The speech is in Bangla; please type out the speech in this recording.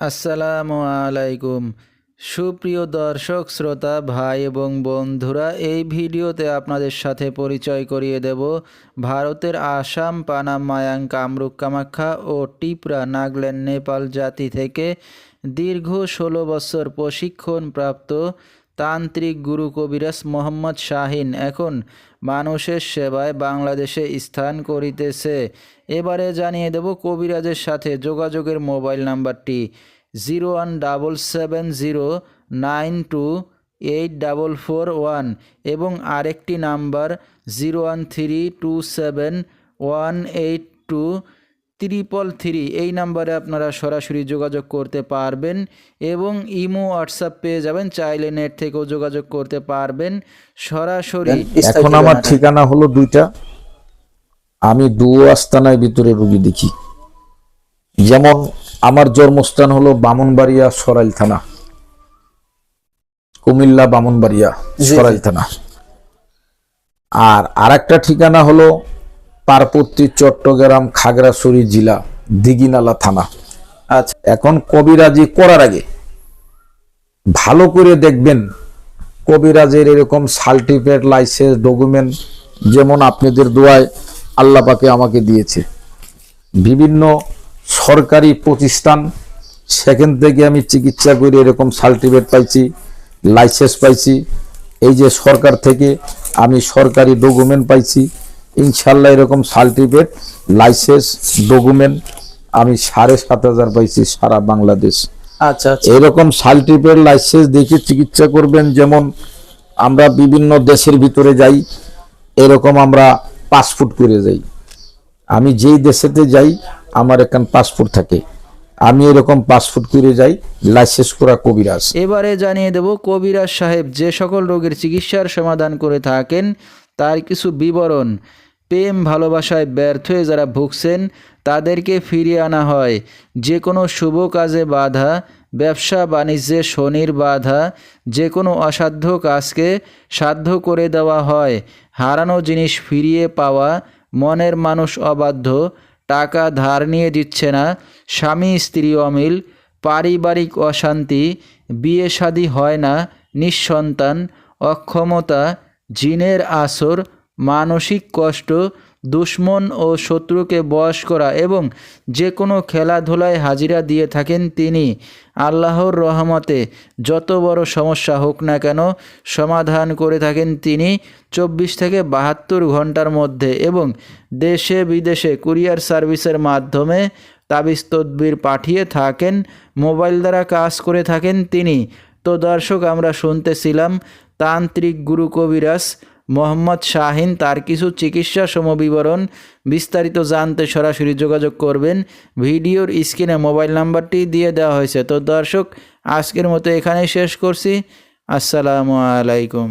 আসসালামু আলাইকুম। সুপ্রিয় দর্শক, শ্রোতা, ভাই এবং বন্ধুরা, এই ভিডিওতে আপনাদের সাথে পরিচয় করিয়ে দেব ভারতের আসাম, পানাম, মায়াং, কামরূপ, কামাখ্যা ও টিপরা নাগল্যান্ড, নেপাল জাতি থেকে দীর্ঘ ষোলো বছর প্রশিক্ষণপ্রাপ্ত তান্ত্রিক গুরু কবিরাজ মোহাম্মদ শাহিন এখন মানুষের সেবায় বাংলাদেশে স্থান করিতেছে। এবারে জানিয়ে দেব কবিরাজের সাথে যোগাযোগের মোবাইল নাম্বারটি zero one double seven zero nine two eight double four one এবং আরেকটি number zero one three two seven one eight two triple three এই নাম্বারে আপনারা সরাসরি যোগাযোগ করতে পারবেন এবং ইমো হোয়াটসঅ্যাপ পেয়ে যাবেন চাইলে নেট থেকেও যোগাযোগ করতে পারবেন। সরাসরি এখন আমার ঠিকানা হলো দুইটা। আমি দু আস্তানায় ভিতরে রুগী দেখি। যেমন আমার জন্মস্থান হলো বামনবাড়িয়া সরাইল থানা। কুমিল্লা বামনবাড়িয়া সরাইল থানা। আর আরেকটা ঠিকানা হলো পার্বতী চট্টগ্রাম খাগড়াছড়ি জেলা দিঘিনালা থানা। আচ্ছা। এখন কবিরাজি করার আগে ভালো করে দেখবেন কবিরাজের এরকম সার্টিফিকেট লাইসেন্স ডকুমেন্ট যেমন আপনাদের দোয়ায় আল্লাহ পাকে আমাকে দিয়েছে। বিভিন্ন সরকারি প্রতিষ্ঠান সেখান থেকে আমি চিকিৎসা করে এরকম সার্টিফিকেট পাইছি লাইসেন্স পাইছি। এই যে সরকার থেকে আমি সরকারি ডকুমেন্ট পাইছি ইনশাল্লাহ এরকম সার্টিফিকেট লাইসেন্স ডকুমেন্ট আমি সাড়ে সাত হাজার পাইছি সারা বাংলাদেশ। আচ্ছা আচ্ছা। এরকম সার্টিফিকেট লাইসেন্স দেখে চিকিৎসা করবেন যেমন আমরা বিভিন্ন দেশের ভিতরে যাই এরকম আমরা পাসপোর্ট করে যাই। আমি যেই দেশেতে যাই আমার এখান পাসপোর্ট থাকে। আমি এরকম পাসপোর্ট করে যাই লাইসেন্স করা কবিরাজ। এবারে জানিয়ে দেব কবিরাজ সাহেব যে সকল রোগের চিকিৎসার সমাধান করে থাকেন তার কিছু বিবরণ। প্রেম ভালোবাসায় ব্যর্থ হয়ে যারা ভুগছেন, তাদেরকে ফিরিয়ে আনা হয়। যে কোনো শুভ কাজে বাধা, ব্যবসা বাণিজ্যে শনির বাধা যে কোনো অসাধ্য কাজকে সাধ্য করে দেওয়া হয়। হারানো জিনিস ফিরিয়ে পাওয়া, মনের মানুষ অবাধ্য, টাকা ধার নিয়ে দিচ্ছে না, স্বামী, স্ত্রী অমিল, পারিবারিক অশান্তি, বিয়ে শাদী হয় না, নিঃসন্তান, অক্ষমতা জিনের আসর, মানসিক কষ্ট, দুশ্মন ও শত্রুকে বশ করা এবং যে কোনো খেলাধুলায় হাজিরা দিয়ে থাকেন তিনি। আল্লাহর রহমতে যত বড় সমস্যা হোক না কেন সমাধান করে থাকেন তিনি চব্বিশ থেকে বাহাত্তর ঘণ্টার মধ্যে এবং দেশে বিদেশে কুরিয়ার সার্ভিসের মাধ্যমে তাবিজ তদবির পাঠিয়ে থাকেন, মোবাইল দ্বারা কাজ করে থাকেন তিনি। তো দর্শক, আমরা শুনতেছিলাম তান্ত্রিক গুরু কবিরাজ মোহাম্মদ শাহিন তার কিছু চিকিৎসা সমবিবরণ বিস্তারিত জানতে সরাসরি যোগাযোগ করবেন। ভিডিওর স্ক্রিনে মোবাইল নাম্বারটি দিয়ে দেওয়া হয়েছে। তো দর্শক, আজকের মতো এখানেই শেষ করছি। আসসালামু আলাইকুম।